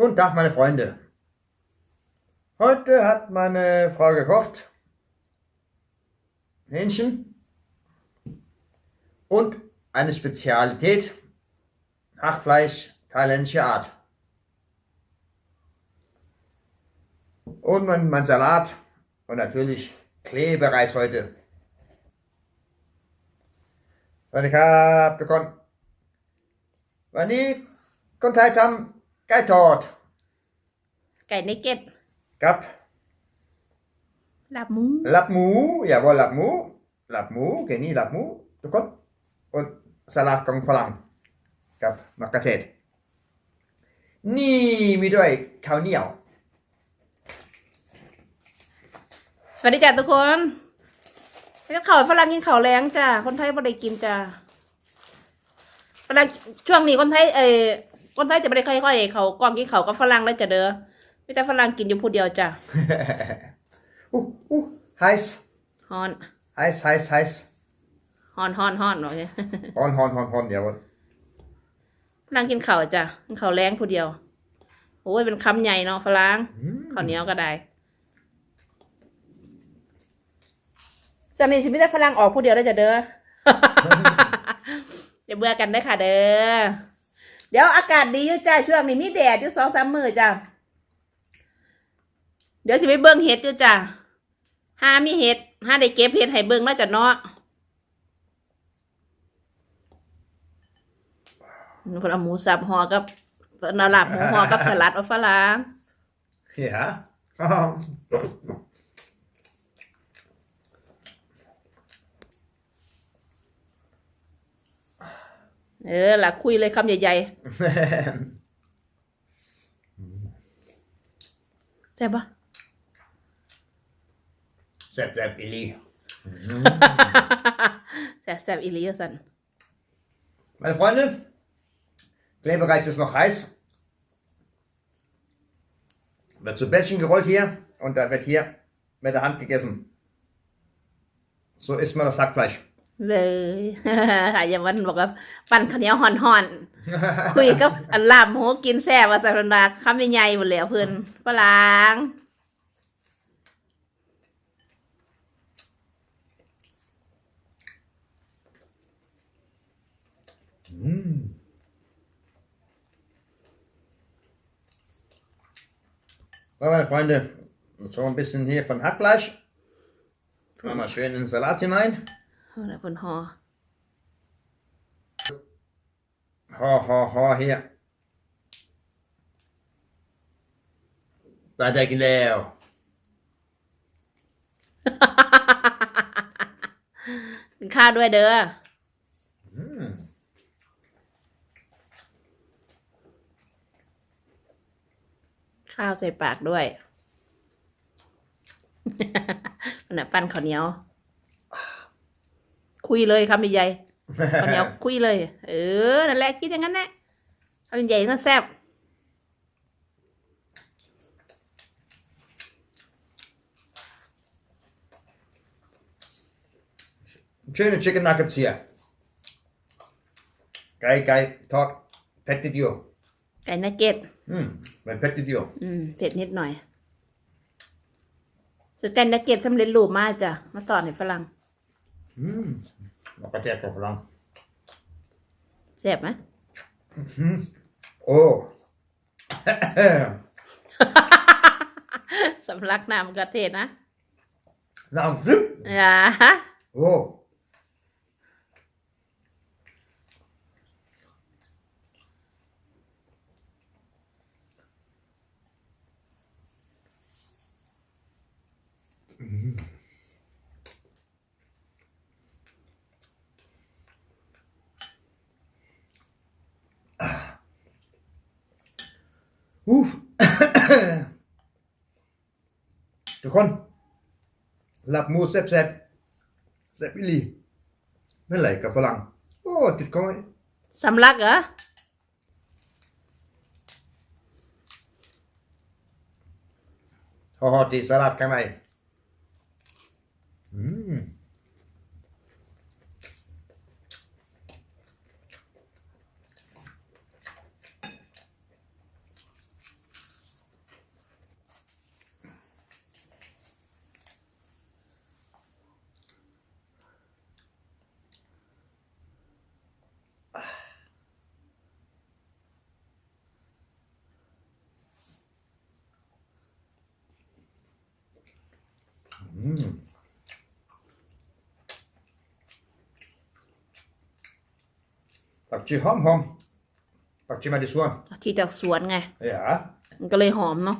Guten Tag, meine Freunde. Heute hat meine Frau gekocht. Hähnchen. Und eine Spezialität. Hachfleisch thailändische Art. Und mein, mein Salat. Und natürlich Klebereis heute. Seine Kaptekon. Wenn ihr Kontakt haben, บทุกคนวันนี้คนไทยทำไก่ทอดไก่เนกเก็ตกับลาบหมูหลับหมูอย่าบอกหลับหมูหลับหมูแค่นี้หลับหมูทุกคน und สลัดของฝรั่งกับมะเขือเทศ นี่มีด้วยข้าวเหนียว สวัสดีจ้ะทุกคนแล้วเขาวฝรั่งกินข้าวแรงจ้ะคนไทยไม่ได้กินจ้ะฝรั่งช่วงนี้คนไทยเออ คนไทยจะไม่ได้ค่อยๆเขากล้องกินเขาวกับฝรั่งแล้วจะเด้อไม่แต่ฝรั่งกินอยู่ผู้เดียวจ้ะ uh, uh, heiß ฮอน heiß heiß heiß ฮอนฮอนฮอนโอเค hon hon hon hon jawohl ฝรั่งกินข้าวจ้ะกินข้าวแรงผู้เดียว โอ้ย เป็นคำใหญ่เนาะฝรั่งข้าวเหนียวก็ได้ช่วงนี้ชีวิตฝรั่งออกผู้เดียวได้จะเด้อ เดี๋ยวเบื่อกันได้อค่ะเด้อ เดี๋ยวอากาศดีอยู่จ้าช่วงนี้มีแดดอยู่สองสามมือจ้าเดี๋ยวสิไปเบิ้งเห็ดอยู่จ้าห้ามีเห็ดห้าได้เก็บเห็ดให้เบิ้งแล้วจ้ะเนาะพนเอาหมูสับห่อกับพนเอาลาบหมูห่อกับสลัดเอาฝรั่ง ja เออล่ะคุยเลยคำใหญ่ๆใช่บปะ Sepp Sepp Illy แซ่บแซ่บอีหลีสัน Meine Freunde, Klebereis ist noch heiß. Wird zu Bällchen gerollt hier und dann wird hier mit der Hand gegessen. So isst man das Hackfleisch. เลยค่ะอย่าวันบอกว่าปั่นข้าวเหนียวห่อนๆ คุยกับอันลาบหมูกินแซ่บว่าสันดาคำใหญ่ๆหมดแล้วเพื่อนฝรั่ง So, meine Freunde, so ein bisschen hier von Hackfleisch. Machen wir schön in den Salat hinein. เอาละเพื่อนห่อ Ho, ho, ho, hier. Da der Gileo. กินข้าวด้วยเด้อ Mm. ข้าวใส่ปากด้วยมันน่ะปั้นข้าวเหนียว คุยเลยคำใหญ่ๆข้าวเหนียวคุยเลย เออ นั่นแหละคิดอย่างนั้นแหละคำใหญ่ๆก็แซ่บ Schöne Chicken Nuggets hier. Geil, geil, Talk. Pet with you. ไก่นักเก็ต Mm. Mein Pet with you. อืมเผ็ดนิดหน่อยจะไก่นักเก็ตสำเร็จรูปมากจ้ะมาสอนให้ฝรั่ง Mm. Noch ein Tag lang. แซ่บไหม Oh. สำลักน้ำกระเทศนะ Na, und Grip. อย่าฮะ Oh. Mm. Uff. ทุกคนหลับหมูแซ่บแซ่บแซ่บอีหลีไม่ไหลกับฝรั่งโอ้ติดคอยสำลักเหรอห่อๆตีสลัดข้างในอืม ผั กชีหอมหอมผักชีมาดิสวนที่จากสวนไง Ja. มันก็เลยหอมเนาะ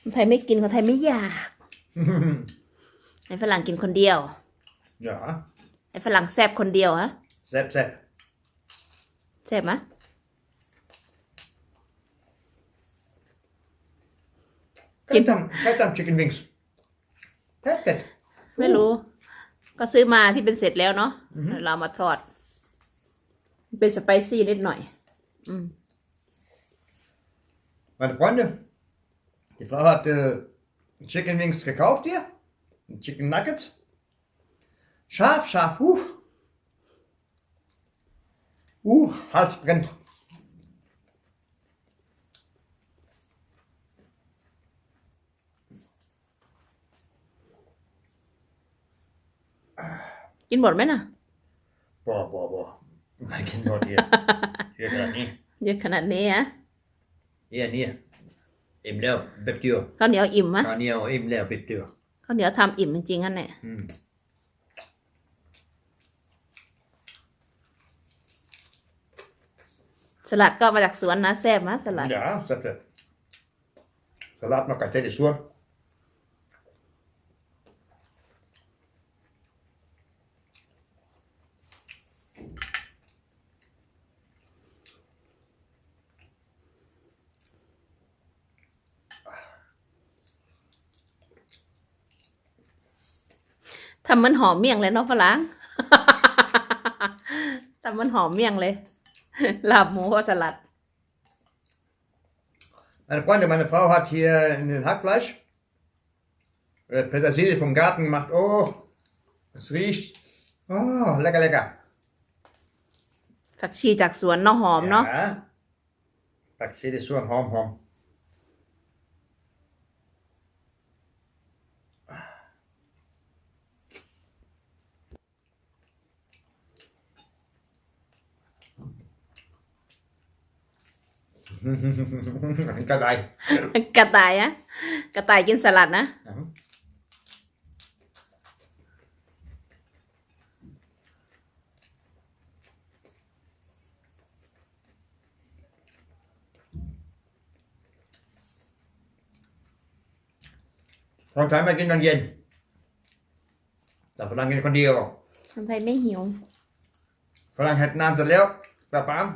คนไทยไม่กิน คนไทยไม่อยากให้ฝรั่งกินคนเดียว ja. ให้ฝรั่งแซบคนเดียวฮะ Zep, zep. แซบไหมะ Kijk dan, kijk dan chicken wings. Kijk het. ไม่รู้ ก็ซื้อมาที่เป็นเสร็จแล้วเนาะเรามาทอด เป็นสไปซี่นิดหน่อย อืม Meine Freunde, die Frau hat äh, Chicken Wings gekauft hier. Chicken Nuggets. Scharf, scharf, uh. Uh, Hals brennt. กินหมดไหมน่ะ Boah, boah, boah. Mein Kind dort hier. hier gerade nie. เยอะขนาดนี้ฮะ Hier, nie. Im Leo, Beptür. ข้าวเหนียวอิ่มมะ Kan jag im Leo, Beptür. ข้าวเหนียวทำอิ่มจริงๆอันเนี่ย Mm. สลัดก็มาจากสวนนะแซ่บมะสลัด Ja, zet het. Salat nog uit de soer. ทำเหมันหอมเมี่ยงเลยเนาะฝรั่งทำเหมันหอมเมี่ยงเลยลาบหมูกับสลัด Meine Freunde, meine Frau hat hier in den Hackfleisch äh, Petersilie vom Garten gemacht. Oh, es riecht. Oh, lecker, lecker. ผักชีจากสวนเนาะหอมเนาะ Ja. Petersilie so hom, hom. Cái đây. กระต่ายอะกระต่ายกินสลัดนะ Ja. Con thấy mày kinh con gì? Là phải đang con điều. คนไทยไม่หิวฝรั่งเห็ดนานเสร็จแล้วตาปาม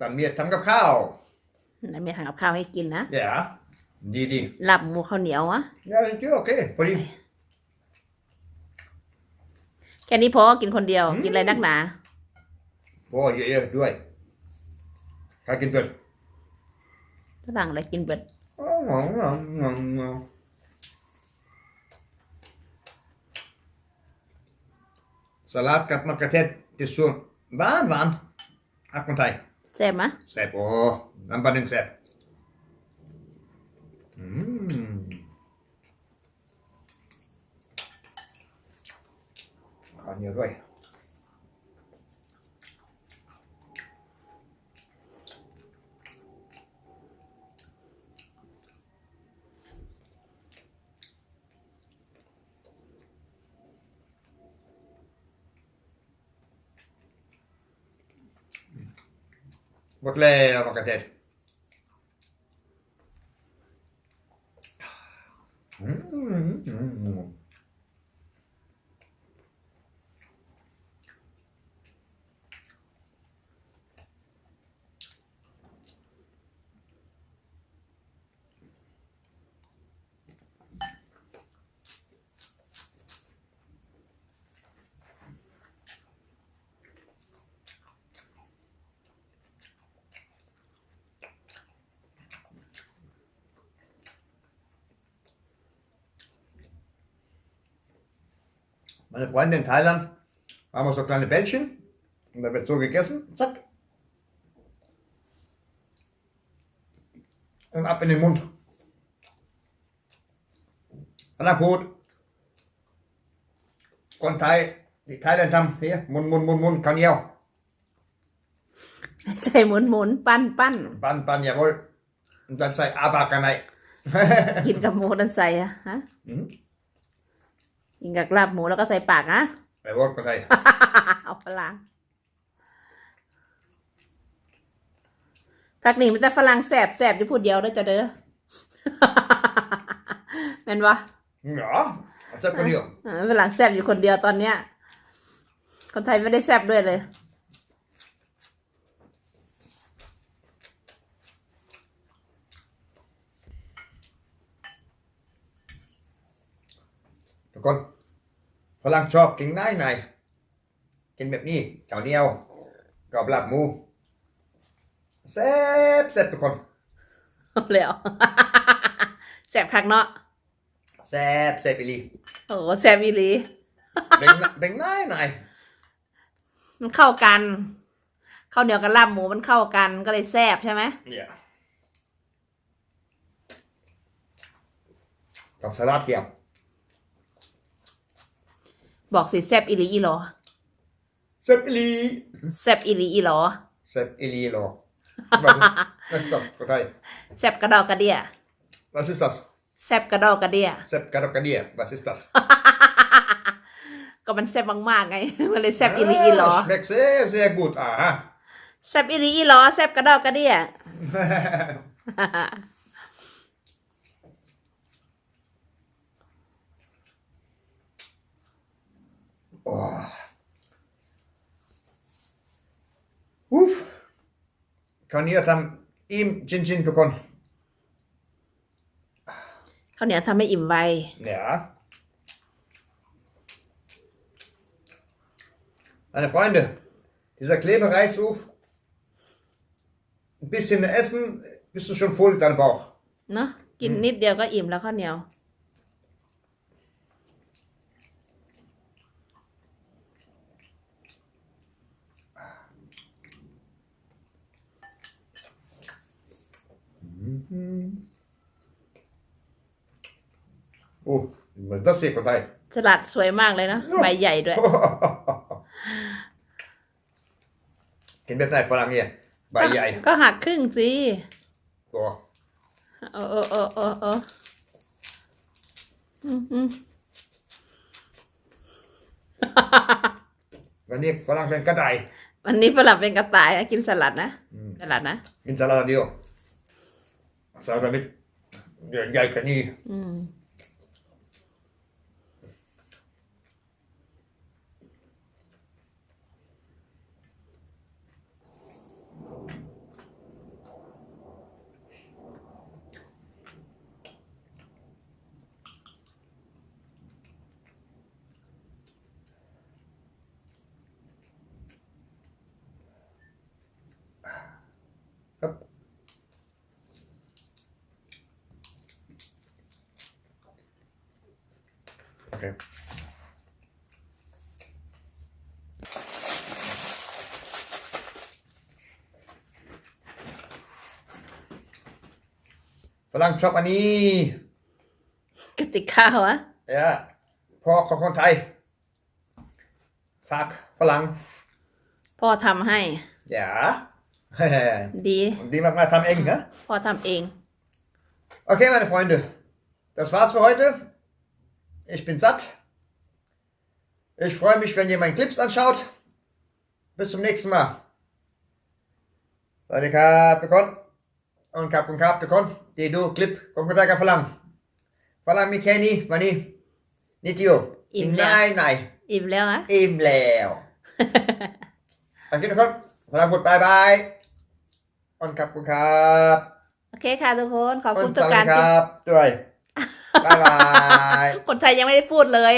ตัดเมียดทำกับข้าว ไหนมีทางกับข้าวให้กินนะอย่าดีดีลาบหมูข้าวเหนียวอะอย่าเจ้าโอเคพอดีแค่นี้พอกินคนเดียว กินอะไรนักหนาโอ้เยอะๆด้วยใครกินเผ็ดฝรั่งอะไรกินเบิดอ๋อสลัดกับมะเขือเทศจะส่วนหวานหวานอักคนไทย แซ่บมะแซ่บโอ้น้ำปลาหนึ่งแซ่บอืมขอเหนียวด้วย หมดแล้วมะเขือเทศอืมอืมอืม Meine Freunde in Thailand haben wir so kleine Bällchen und da wird so gegessen, zack. Und ab in den Mund. Anna gut. คนไทยที่ไทยแลนด์ทำเฮียมุนมุนมุนมุนข้าวเหนียวใส่หมุนหมุนปั้นปั้น Pan, pan, jawohl. Und dann sei Abakanei. กินกับหมูดันใส่อะฮะ Mhm. กินกับลาบหมูแล้วก็ใส่ปากนะ Jawohl, kan hij. เอาฝรั่งพักนี้มันจะฝรั่งแสบแสบอยู่พูดเดียวเด้อจ้ะเด้อ แม่นวะ Ja, dat heb ik niet op. เออฝรั่งแสบอยู่คนเดียวตอนเนี้ย คนไทยไม่ได้แสบด้วยเลย คนฝรั่งชอบกินง่ายในกินแบบนี้ข้าวเหนียวกับลาบหมูแซ่บแซ่บทุกคนเอาแล้วแสบคักเนาะแซ่บแซ่บอีหลีโอ้โหแสบอีหลีเป็นเป็นง่ายในมันเข้ากันข้าวเหนียวกับลาบหมูมันเข้ากันก็เลยแซ่บใช่ไหมเนี่ยกับสลัดเทียม บอกสิแซ่บอีหลีอีหรอแซ่บอีหลีแซ่บอีหลีอีหรอแซ่บอีหลีหรอ Was ist, was ist das? Partei? แซ่บกระดอกกระเดีย Was ist das? แซ่บกระดอกกระเดีย Sepp Gadokadier, was ist das? ก็มันแซ่บมากๆไง มันเลยแซ่บอีหลีอีหรอ Ah, Schmeckt sehr, sehr gut. Aha. แซ่บอีหลีอีหรอแซ่บกระดอกกระเดีย Uff. Kan ni göra im gin gin på kon? ข้าวเหนียวทำให้อิ่มไว Ja. Meine Freunde, dieser Klebereisruf, ein bisschen essen, bist du schon voll in deinem Bauch. เนาะกินนิดเดียวก็อิ่มแล้วข้าวเหนียว Oh, men das ser dig. สลัดสวยมากเลยเนาะใบใหญ่ด้วย กินแบบไหนฝรั่งเนี่ยใบใหญ่ ก็หักครึ่งสิตัวเออเออเออเออเอออืมอืมวันนี้ฝรั่งเป็นกระไดวันนี้ฝรั่งเป็นกระต่ายนะกินสลัดนะอืมสลัดนะ กินสลัดเดียว สลัดมิดใหญ่กันนี่ โอเคฝรั่งชอบอันนี้กระติกข้าวอะ Ja, พ่อของคนไทยฝากฝรั่งพ่อทำให้ Ja. ดี Die mag mal am Eng, ne? พ่อทำเอง Okay, meine Freunde. Das war's für heute. Ich bin satt. Ich freue mich, wenn ihr meinen Clips anschaut. Bis zum nächsten Mal. สวัสดีครับทุกคนอนครับคุณครับทุกคนที่ดูคลิปของคุณตากับฝรั่งฝรั่งมีแค่นี้วันนี้นิดเดียวอิ่กินมแล้วง่ายหน่อยอิ่มแล้วอะอิ่มแล้วโอเคทุกคนฝรั่งพูดบายบายอนครับคุณครับโอเคค่ะทุกคน ขอบอคุนณสทุกวัสการดีครับด้วย บายบายคนไทยยังไม่ได้พูดเลย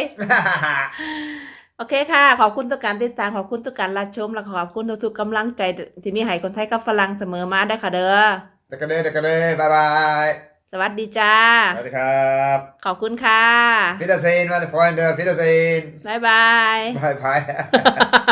โอเคค่ะ ขอบคุณทุกการติดตาม ขอบคุณทุกการรับชม และขอบคุณทุกๆกำลังใจที่มีให้คนไทยกับฝรั่งเสมอมาได้ค่ะเด้อเด็กกันเลยเด็กกันเลยบายบาย สวัสดีจ้า สวัสดีครับขอบคุณค่ะ Wiedersehen meine Freunde Wiedersehen บ๊ายบาย bye bye